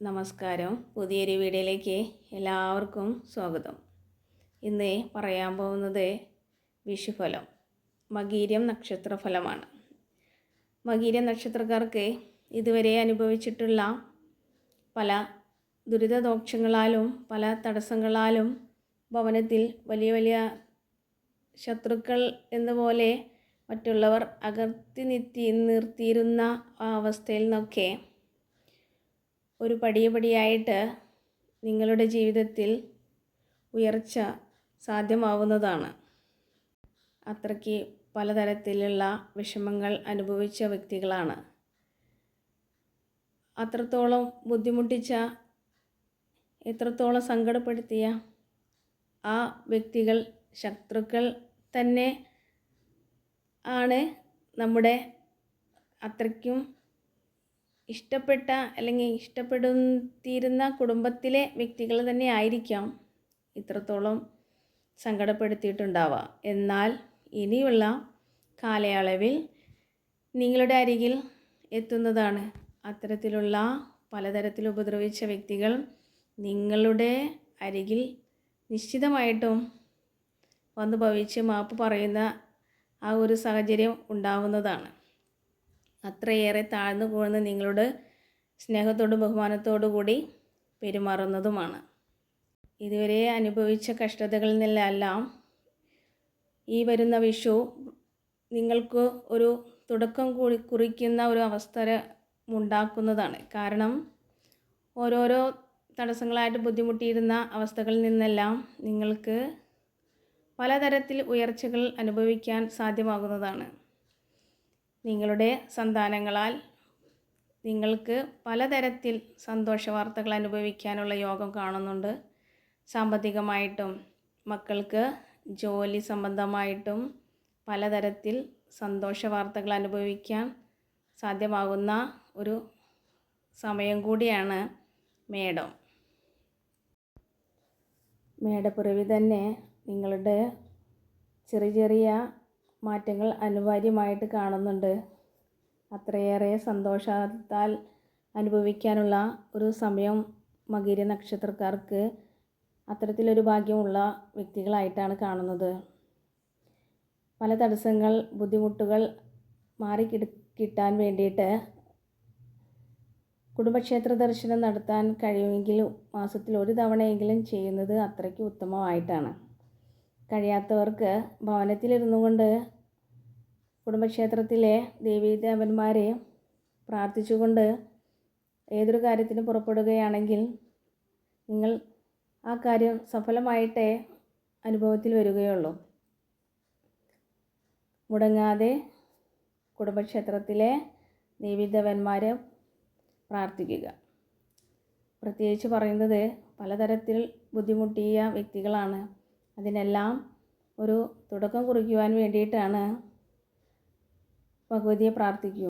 നമസ്കാരം. പുതിയൊരു വീഡിയോയിലേക്ക് എല്ലാവർക്കും സ്വാഗതം. ഇന്ന് പറയാൻ പോകുന്നത് വിഷുഫലം മകീരം നക്ഷത്രഫലമാണ്. മകീരം നക്ഷത്രക്കാർക്ക് ഇതുവരെ അനുഭവിച്ചിട്ടുള്ള പല ദുരിതദോക്ഷങ്ങളാലും പല തടസ്സങ്ങളാലും ഭവനത്തിൽ വലിയ വലിയ ശത്രുക്കൾ എന്ന പോലെ മറ്റുള്ളവർ അകർത്തി നിർത്തി നിർത്തിയിരുന്ന അവസ്ഥയിൽ നിന്നൊക്കെ ഒരു പടിയ പടിയായിട്ട് നിങ്ങളുടെ ജീവിതത്തിൽ ഉയർച്ച സാധ്യമാവുന്നതാണ്. അത്രയ്ക്ക് പലതരത്തിലുള്ള വിഷമങ്ങൾ അനുഭവിച്ച വ്യക്തികളാണ്. അത്രത്തോളം ബുദ്ധിമുട്ടിച്ച എത്രത്തോളം സങ്കടപ്പെടുത്തിയ ആ വ്യക്തികൾ ശത്രുക്കൾ തന്നെ ആണ് നമ്മുടെ അത്രയ്ക്കും ഇഷ്ടപ്പെട്ട അല്ലെങ്കിൽ ഇഷ്ടപ്പെടുത്തിയിരുന്ന കുടുംബത്തിലെ വ്യക്തികൾ തന്നെ ആയിരിക്കാം ഇത്രത്തോളം സങ്കടപ്പെടുത്തിയിട്ടുണ്ടാവുക. എന്നാൽ ഇനിയുള്ള കാലയളവിൽ നിങ്ങളുടെ അരികിൽ എത്തുന്നതാണ്. അത്തരത്തിലുള്ള പലതരത്തിൽ ഉപദ്രവിച്ച വ്യക്തികൾ നിങ്ങളുടെ അരികിൽ നിശ്ചിതമായിട്ടും വന്ന് ഭവിച്ച് മാപ്പ് പറയുന്ന ആ ഒരു സാഹചര്യം ഉണ്ടാവുന്നതാണ്. അത്രയേറെ താഴ്ന്നു പോകുന്ന നിങ്ങളോട് സ്നേഹത്തോടും ബഹുമാനത്തോടു കൂടി പെരുമാറുന്നതുമാണ്. ഇതുവരെ അനുഭവിച്ച കഷ്ടതകളിൽ നിന്നെല്ലാം ഈ വരുന്ന വിഷു നിങ്ങൾക്ക് ഒരു തുടക്കം കൂടി കുറിക്കുന്ന ഒരു അവസരം ഉണ്ടാക്കുന്നതാണ്. കാരണം ഓരോരോ തടസ്സങ്ങളായിട്ട് ബുദ്ധിമുട്ടിയിരുന്ന അവസ്ഥകളിൽ നിന്നെല്ലാം നിങ്ങൾക്ക് പലതരത്തിൽ ഉയർച്ചകൾ അനുഭവിക്കാൻ സാധ്യമാകുന്നതാണ്. നിങ്ങളുടെ സന്താനങ്ങളാൽ നിങ്ങൾക്ക് പലതരത്തിൽ സന്തോഷ വാർത്തകൾ അനുഭവിക്കാനുള്ള യോഗം കാണുന്നുണ്ട്. സാമ്പത്തികമായിട്ടും മക്കൾക്ക് ജോലി സംബന്ധമായിട്ടും പലതരത്തിൽ സന്തോഷ വാർത്തകൾ അനുഭവിക്കാൻ സാധ്യമാകുന്ന ഒരു സമയം കൂടിയാണ് മേടം. മേടപ്പിറവി തന്നെ നിങ്ങളുടെ ചെറിയ ചെറിയ മാറ്റങ്ങൾ അനിവാര്യമായിട്ട് കാണുന്നുണ്ട്. അത്രയേറെ സന്തോഷത്താൽ അനുഭവിക്കാനുള്ള ഒരു സമയം മകീര നക്ഷത്രക്കാർക്ക് അത്തരത്തിലൊരു ഭാഗ്യമുള്ള വ്യക്തികളായിട്ടാണ് കാണുന്നത്. പല തടസ്സങ്ങൾ ബുദ്ധിമുട്ടുകൾ മാറി കിട്ടാൻ വേണ്ടിയിട്ട് കുടുംബക്ഷേത്ര ദർശനം നടത്താൻ കഴിയുമെങ്കിൽ മാസത്തിൽ ഒരു തവണയെങ്കിലും ചെയ്യുന്നത് അത്രയ്ക്ക് ഉത്തമമായിട്ടാണ്. കഴിയാത്തവർക്ക് ഭവനത്തിലിരുന്നു കൊണ്ട് കുടുംബക്ഷേത്രത്തിലെ ദേവീദേവന്മാരെ പ്രാർത്ഥിച്ചുകൊണ്ട് ഏതൊരു കാര്യത്തിന് പുറപ്പെടുകയാണെങ്കിൽ നിങ്ങൾ ആ കാര്യം സഫലമായിട്ടേ അനുഭവത്തിൽ വരികയുള്ളൂ. മുടങ്ങാതെ കുടുംബക്ഷേത്രത്തിലെ ദേവീദേവന്മാരെ പ്രാർത്ഥിക്കുക. പ്രത്യേകിച്ച് പറയുന്നത് പലതരത്തിൽ ബുദ്ധിമുട്ടിയ വ്യക്തികളാണ്. അതിനെല്ലാം ഒരു തുടക്കം കുറിക്കുവാൻ വേണ്ടിയിട്ടാണ് ഭഗവതിയെ പ്രാർത്ഥിക്കുക.